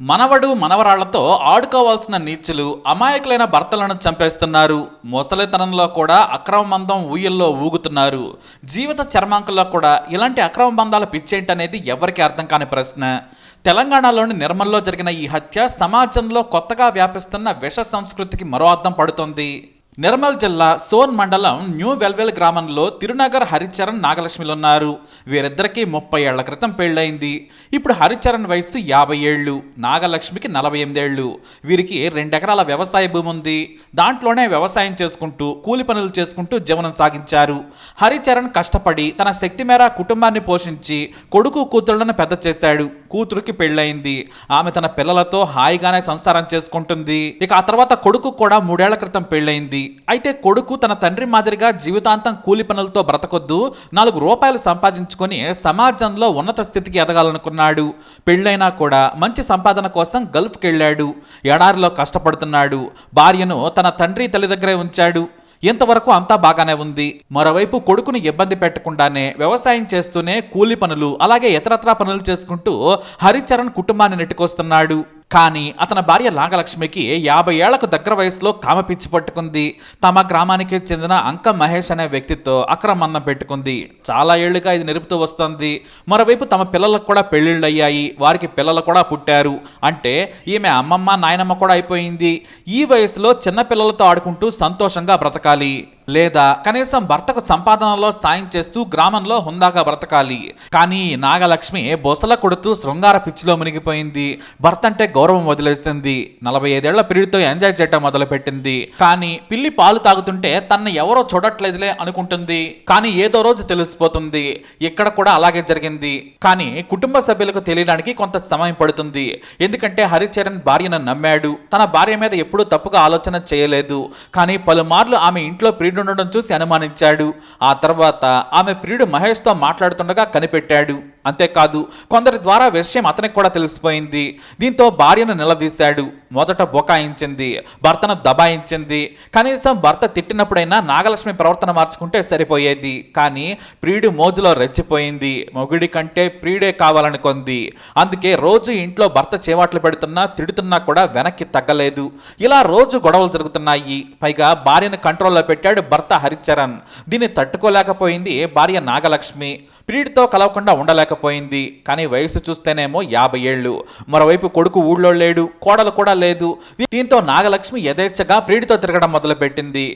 మనవడు మనవరాళ్ళతో ఆడుకోవాల్సిన నీచులు అమాయకులైన భర్తలను చంపేస్తున్నారు. ముసలితనంలో కూడా అక్రమ బంధం ఊయల్లో ఊగుతున్నారు. జీవిత చర్మాంకంలో కూడా ఇలాంటి అక్రమ బంధాల పిచ్చేంటనేది ఎవరికి అర్థం కాని ప్రశ్న. తెలంగాణలోని నిర్మల్లో జరిగిన ఈ హత్య సమాజంలో కొత్తగా వ్యాపిస్తున్న విష సంస్కృతికి మరో అర్థం పడుతుంది. నిర్మల్ జిల్లా సోన్ మండలం న్యూ వెల్వెల్ గ్రామంలో తిరునగర్ హరిచరణ్ నాగలక్ష్మిలు ఉన్నారు వీరిద్దరికీ ముప్పై ఏళ్ళ క్రితం పెళ్ళయింది. ఇప్పుడు హరిచరణ్ వయసు యాభై ఏళ్ళు నాగలక్ష్మికి నలభై ఎనిమిదేళ్ళు. వీరికి రెండెకరాల వ్యవసాయ భూమి ఉంది. దాంట్లోనే వ్యవసాయం చేసుకుంటూ కూలి పనులు చేసుకుంటూ జీవనం సాగించారు. హరిచరణ్ కష్టపడి తన శక్తి మేర కుటుంబాన్ని పోషించి కొడుకు కూతుళ్ళను పెద్ద చేశాడు. కూతురుకి పెళ్ళయింది. ఆమె తన పిల్లలతో హాయిగానే సంసారం చేసుకుంటుంది. ఇక ఆ తర్వాత కొడుకు కూడా మూడేళ్ళ క్రితం పెళ్ళయింది. అయితే కొడుకు తన తండ్రి మాదిరిగా జీవితాంతం కూలి పనులతో బ్రతకొద్దు నాలుగు రూపాయలు సంపాదించుకొని సమాజంలో ఉన్నత స్థితికి ఎదగాలనుకున్నాడు. పెళ్ళైనా కూడా మంచి సంపాదన కోసం గల్ఫ్కి వెళ్ళాడు ఎడారిలో కష్టపడుతున్నాడు. భార్యను తన తండ్రి తల్లి దగ్గరే ఉంచాడు. ఇంతవరకు అంతా బాగానే ఉంది. మరోవైపు కొడుకుని ఇబ్బంది పెట్టకుండానే వ్యవసాయం చేస్తూనే కూలి పనులు అలాగే ఇతరత్రా పనులు చేసుకుంటూ హరిచరణ్ కుటుంబాన్ని నెట్టుకొస్తున్నాడు. కానీ అతని భార్య నాగలక్ష్మికి యాభై ఏళ్ళకు దగ్గర వయసులో కామ పిచ్చి పట్టుకుంది. తమ గ్రామానికి చెందిన అంక మహేష్ అనే వ్యక్తితో అక్రమన్నం పెట్టుకుంది. చాలా ఏళ్ళుగా ఇది నిలుపుతూ వస్తుంది. మరోవైపు తమ పిల్లలకు కూడా పెళ్ళిళ్ళు అయ్యాయి వారికి పిల్లలు కూడా పుట్టారు. అంటే ఈమె అమ్మమ్మ నాయనమ్మ కూడా అయిపోయింది. ఈ వయసులో చిన్న పిల్లలతో ఆడుకుంటూ సంతోషంగా బ్రతకాలి. లేదా కనీసం భర్తకు సంపాదనలో సాయం చేస్తూ గ్రామంలో హుందాగా బ్రతకాలి. కానీ నాగలక్ష్మి బొసల కొడుతూ శృంగార పిచ్చిలో మునిగిపోయింది. భర్త అంటే గౌరవం వదిలేసింది. నలభై ఐదేళ్ళ పీడితో ఎంజాయ్ చేయటం మొదలుపెట్టింది. కానీ పిల్లి పాలు తాగుతుంటే తన ఎవరో చూడట్లేదులే అనుకుంటుంది. కానీ ఏదో రోజు తెలిసిపోతుంది. ఇక్కడ కూడా అలాగే జరిగింది. కానీ కుటుంబ సభ్యులకు తెలియడానికి కొంత సమయం పడుతుంది. ఎందుకంటే హరిచరణ్ భార్యను నమ్మాడు. తన భార్య మీద ఎప్పుడూ తప్పుగా ఆలోచన చేయలేదు. కానీ పలుమార్లు ఆమె ఇంట్లో ప్రియుడు ఉండడం చూసి అనుమానించాడు. ఆ తర్వాత ఆమె ప్రియుడు మహేష్తో మాట్లాడుతుండగా కనిపెట్టాడు. అంతేకాదు కొందరి ద్వారా విషయం అతనికి కూడా తెలిసిపోయింది. దీంతో భార్యను నిలదీశాడు. మొదట బొకాయించింది భర్తను దబాయించింది. కనీసం భర్త తిట్టినప్పుడైనా నాగలక్ష్మి ప్రవర్తన మార్చుకుంటే సరిపోయేది. కానీ ప్రియుడు మోజులో రెచ్చిపోయింది. మొగుడి కంటే ప్రియుడే కావాలనుకుంది అందుకే రోజు ఇంట్లో భర్త చేవాట్లు పెడుతున్నా తిడుతున్నా కూడా వెనక్కి తగ్గలేదు. ఇలా రోజు గొడవలు జరుగుతున్నాయి. పైగా భార్యను కంట్రోల్లో పెట్టాడు భర్త హరిచరణ్. దీన్ని తట్టుకోలేకపోయింది భార్య నాగలక్ష్మి. ప్రియుడితో కలవకుండా ఉండలేక లేకపోయింది. కానీ వయసు చూస్తేనేమో యాభై ఏళ్ళు. మరోవైపు కొడుకు ఊళ్ళో లేడు కోడలు కూడా లేదు. దీంతో నాగలక్ష్మి యథేచ్ఛగా ప్రీడితో తిరగడం మొదలుపెట్టింది.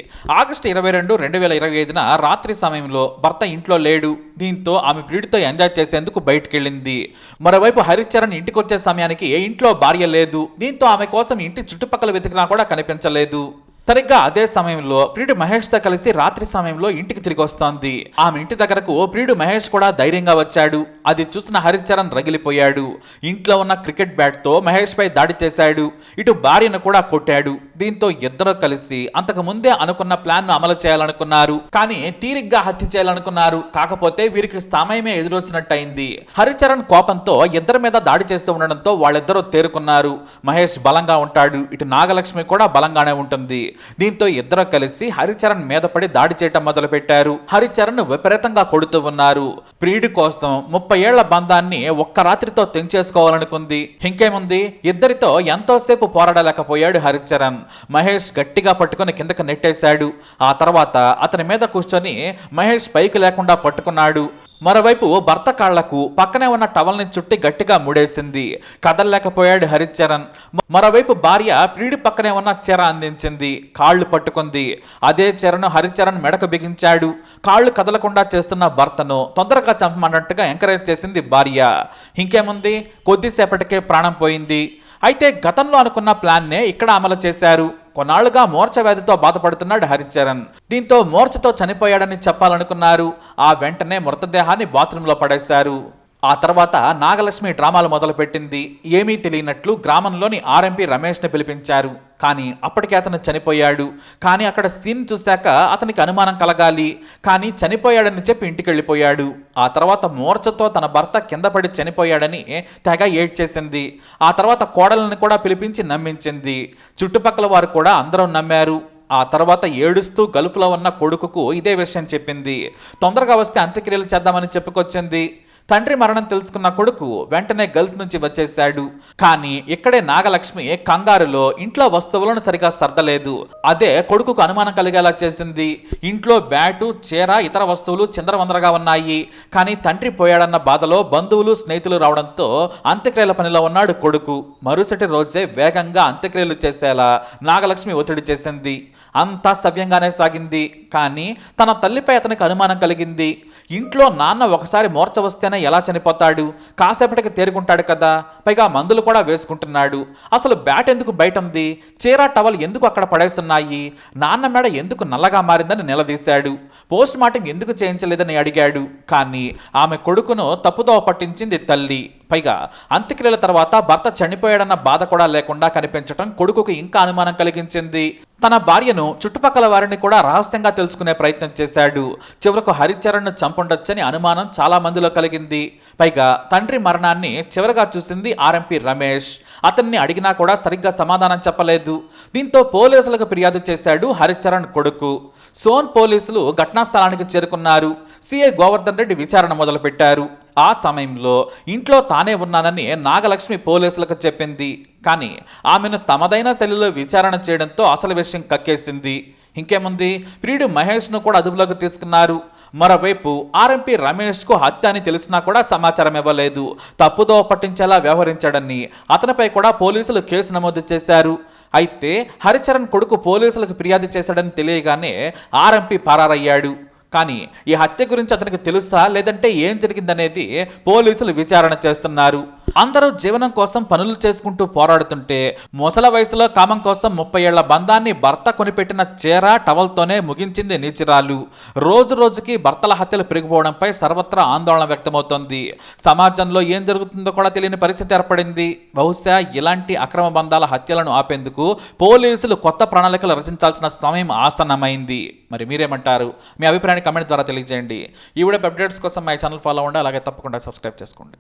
ఆగస్టు ఇరవై రెండు రెండు వేల ఇరవై ఐదున రాత్రి సమయంలో భర్త ఇంట్లో లేడు. దీంతో ఆమె ప్రీడితో ఎంజాయ్ చేసేందుకు బయటకెళ్ళింది. మరోవైపు హరిచరణ్ ఇంటికి వచ్చే సమయానికి ఇంట్లో భార్య లేదు. దీంతో ఆమె కోసం ఇంటి చుట్టుపక్కల వెతికినా కూడా కనిపించలేదు. సరిగ్గా అదే సమయంలో ప్రియుడు మహేష్తో కలిసి రాత్రి సమయంలో ఇంటికి తిరిగి వస్తోంది. ఆమె ఇంటి దగ్గరకు ప్రియుడు మహేష్ కూడా ధైర్యంగా వచ్చాడు. అది చూసిన హరిచరణ్ రగిలిపోయాడు. ఇంట్లో ఉన్న క్రికెట్ బ్యాట్తో మహేష్ పై దాడి చేశాడు. ఇటు భార్యను కూడా కొట్టాడు. దీంతో ఇద్దరు కలిసి అంతకు ముందే అనుకున్న ప్లాన్ను అమలు చేయాలనుకున్నారు. కానీ తీరిగ్గా హత్య చేయాలనుకున్నారు. కాకపోతే వీరికి సమయమే ఎదురొచ్చినట్టయింది. హరిచరణ్ కోపంతో ఇద్దరి మీద దాడి చేస్తూ ఉండడంతో వాళ్ళిద్దరూ తేరుకున్నారు. మహేష్ బలంగా ఉంటాడు. ఇటు నాగలక్ష్మి కూడా బలంగానే ఉంటుంది. దీంతో ఇద్దరు కలిసి హరిచరణ్ మీద పడి దాడి చేయటం మొదలుపెట్టారు. హరిచరణ్ విపరీతంగా కొడుతూ ఉన్నారు. ప్రియుడి కోసం ముప్పై ఏళ్ళ బంధాన్ని ఒక్క రాత్రితో తెంచేసుకోవాలనుకుంది. ఇంకేముంది? ఇద్దరితో ఎంతోసేపు పోరాడలేకపోయాడు హరిచరణ్. మహేష్ గట్టిగా పట్టుకొని కిందకి నెట్టేశాడు. ఆ తర్వాత అతని మీద కూర్చొని మహేష్ పైకి లేకుండా పట్టుకున్నాడు. మరోవైపు భర్త కాళ్ళకు పక్కనే ఉన్న టవల్ని చుట్టి గట్టిగా ముడేసింది. కదలలేకపోయాడు హరిచరణ్. మరోవైపు భార్య ప్రియుడి పక్కనే ఉన్న చెర అందించింది. కాళ్ళు పట్టుకుంది. అదే చెరను హరిచరణ్ మెడకు బిగించాడు. కాళ్ళు కదలకుండా చేస్తున్న భర్తను తొందరగా చంపమన్నట్టుగా ఎంకరేజ్ చేసింది భార్య. ఇంకేముంది? కొద్దిసేపటికే ప్రాణం పోయింది. అయితే గతంలో అనుకున్న ప్లాన్నే ఇక్కడ అమలు చేశారు. కొన్నాళ్ళుగా మోర్చ వ్యాధితో బాధపడుతున్నాడు హరిచరణ్. దీంతో మోర్చతో చనిపోయాడని చెప్పాలనుకున్నారు. ఆ వెంటనే మృతదేహాన్ని బాత్రూంలో పడేశారు. ఆ తర్వాత నాగలక్ష్మి డ్రామాలు మొదలుపెట్టింది. ఏమీ తెలియనట్లు గ్రామంలోని ఆర్ఎంపీ రమేష్ని పిలిపించారు. కానీ అప్పటికే అతను చనిపోయాడు. కానీ అక్కడ సీన్ చూశాక అతనికి అనుమానం కలగాలి. కానీ చనిపోయాడని చెప్పి ఇంటికి వెళ్ళిపోయాడు ఆ తర్వాత మూర్ఛతో తన భర్త కింద పడి చనిపోయాడని తెగ ఏడ్చేసింది. ఆ తర్వాత కోడలను కూడా పిలిపించి నమ్మించింది. చుట్టుపక్కల వారు కూడా అందరూ నమ్మారు. ఆ తర్వాత ఏడుస్తూ గల్ఫ్లో ఉన్న కొడుకుకు ఇదే విషయం చెప్పింది. తొందరగా వస్తే అంత్యక్రియలు చేద్దామని చెప్పుకొచ్చింది. తండ్రి మరణం తెలుసుకున్న కొడుకు వెంటనే గల్ఫ్ నుంచి వచ్చేశాడు. కానీ ఇక్కడే నాగలక్ష్మి కంగారులో ఇంట్లో వస్తువులను సరిగా సర్దలేదు. అదే కొడుకుకు అనుమానం కలిగేలా చేసింది. ఇంట్లో బ్యాటు చీర ఇతర వస్తువులు చిందరవందరగా ఉన్నాయి. కానీ తండ్రి పోయాడన్న బాధలో బంధువులు స్నేహితులు రావడంతో అంత్యక్రియల పనిలో ఉన్నాడు కొడుకు. మరుసటి రోజే వేగంగా అంత్యక్రియలు చేసేలా నాగలక్ష్మి ఒత్తిడి చేసింది. అంతా సవ్యంగానే సాగింది. కానీ తన తల్లిపై అతనికి అనుమానం కలిగింది. ఇంట్లో నాన్న ఒకసారి మోర్చ వస్తేనే ఎలా చనిపోతాడు? కాసేపటికి తేరుకుంటాడు కదా? పైగా మందులు కూడా వేసుకుంటున్నాడు. అసలు బ్యాట్ ఎందుకు బయట ఉంది చీరా టవల్ ఎందుకు అక్కడ పడేస్తున్నాయి? నాన్న మెడ ఎందుకు నల్లగా మారిందని నిలదీశాడు. పోస్ట్ మార్టం ఎందుకు చేయించలేదని అడిగాడు. కానీ ఆమె కొడుకును తప్పుదోవ పట్టించింది తల్లి. పైగా అంత్యక్రియల తర్వాత భర్త చనిపోయాడన్న బాధ కూడా లేకుండా కనిపించటం కొడుకుకు ఇంకా అనుమానం కలిగించింది. తన భార్యను చుట్టుపక్కల వారిని కూడా రహస్యంగా తెలుసుకునే ప్రయత్నం చేశాడు. చివరకు హరిచరణ్ను చంపుండొచ్చని అనుమానం చాలా మందిలో కలిగింది. పైగా తండ్రి మరణాన్ని చివరగా చూసింది ఆర్ఎంపీ రమేష్. అతన్ని అడిగినా కూడా సరిగ్గా సమాధానం చెప్పలేదు. దీంతో పోలీసులకు ఫిర్యాదు చేశాడు హరిచరణ్ కొడుకు. సోన్ పోలీసులు ఘటనా స్థలానికి చేరుకున్నారు. సిఐ గోవర్ధన్ రెడ్డి విచారణ మొదలుపెట్టారు. ఆ సమయంలో ఇంట్లో తానే ఉన్నానని నాగలక్ష్మి పోలీసులకు చెప్పింది. కానీ ఆమెను తమదైన శైలిలో విచారణ చేయడంతో అసలు విషయం కక్కేసింది. ఇంకేముంది? ప్రియుడు మహేష్ను కూడా అదుపులోకి తీసుకున్నారు. మరోవైపు ఆర్ఎంపీ రమేష్కు హత్య అని తెలిసినా కూడా సమాచారం ఇవ్వలేదు. తప్పుదో పట్టించేలా వ్యవహరించాడని అతనిపై కూడా పోలీసులు కేసు నమోదు చేశారు. అయితే హరిచరణ్ కొడుకు పోలీసులకు ఫిర్యాదు చేశాడని తెలియగానే ఆర్ఎంపీ పరారయ్యాడు. కానీ ఈ హత్య గురించి అతనికి తెలుసా? లేదంటే ఏం జరిగిందనేది పోలీసులు విచారణ చేస్తున్నారు. అందరూ జీవనం కోసం పనులు చేసుకుంటూ పోరాడుతుంటే ముసల వయసులో కామం కోసం ముప్పై ఏళ్ళ బంధాన్ని భర్త కొనిపెట్టిన చీర టవల్తోనే ముగించింది నీచిరాలు. రోజు రోజుకి భర్తల హత్యలు పెరిగిపోవడంపై సర్వత్రా ఆందోళన వ్యక్తమవుతోంది. సమాజంలో ఏం జరుగుతుందో కూడా తెలియని పరిస్థితి ఏర్పడింది. బహుశా ఇలాంటి అక్రమ బంధాల హత్యలను ఆపేందుకు పోలీసులు కొత్త ప్రణాళికలు రచించాల్సిన సమయం ఆసన్నమైంది. మరి మీరేమంటారు? మీ అభిప్రాయాన్ని కమెంట్ ద్వారా తెలియజేయండి. ఈ వీడియో అప్డేట్స్ కోసం మా ఛానల్ ఫాలో అవ్వండి. అలాగే తప్పకుండా సబ్స్క్రైబ్ చేసుకోండి.